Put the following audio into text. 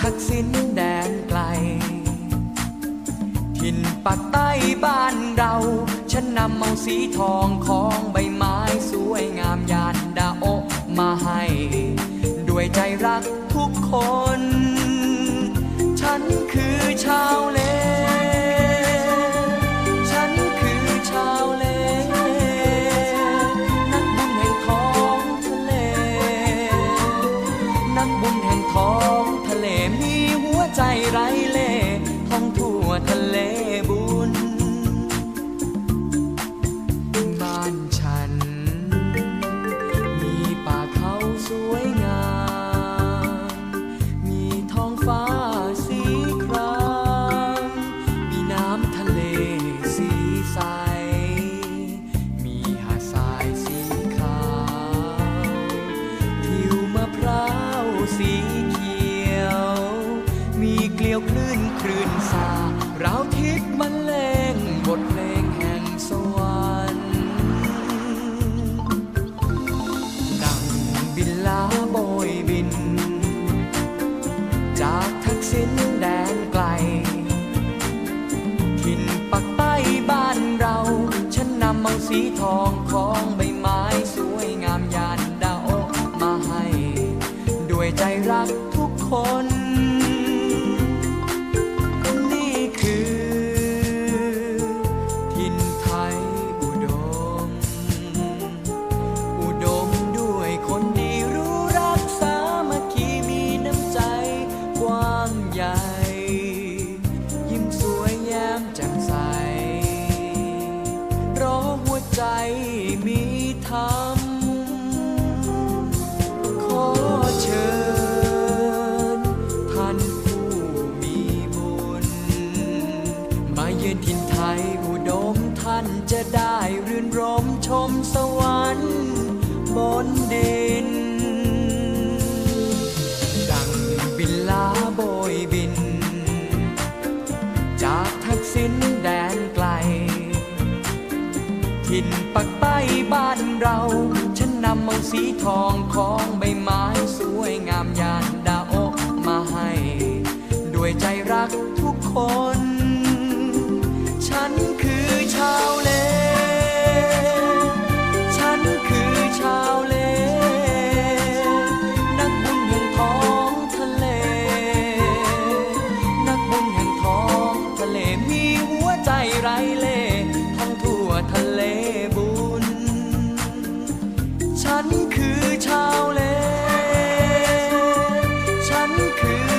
ทักษิณแดนไกล ถิ่นปักใต้บ้านเรา ฉันนำเอาสีทองของ ยวคลื่นคลื่นซาเราทิพมันเลงบทเพลงแห่งสวรรค์ดังบินลาโบยบิน จากทักษิณแดนไกลถิ่นปักใต้บ้านเรา ฉันนำเอาสีทองของใบไม้สวยงามยานดาวมาให้ ด้วยใจรักทุกคน ชมสวรรค์บนดิน ดังบินลาโบยบิน จากทักษิณแดนไกล ถิ่นปักใต้บ้านเรา ฉันนำเอาสีทองของใบไม้สวยงามยานดาโอมาให้ ด้วยใจรักทุกคน ทะเลบุญ ฉันคือชาวเล ฉันคือ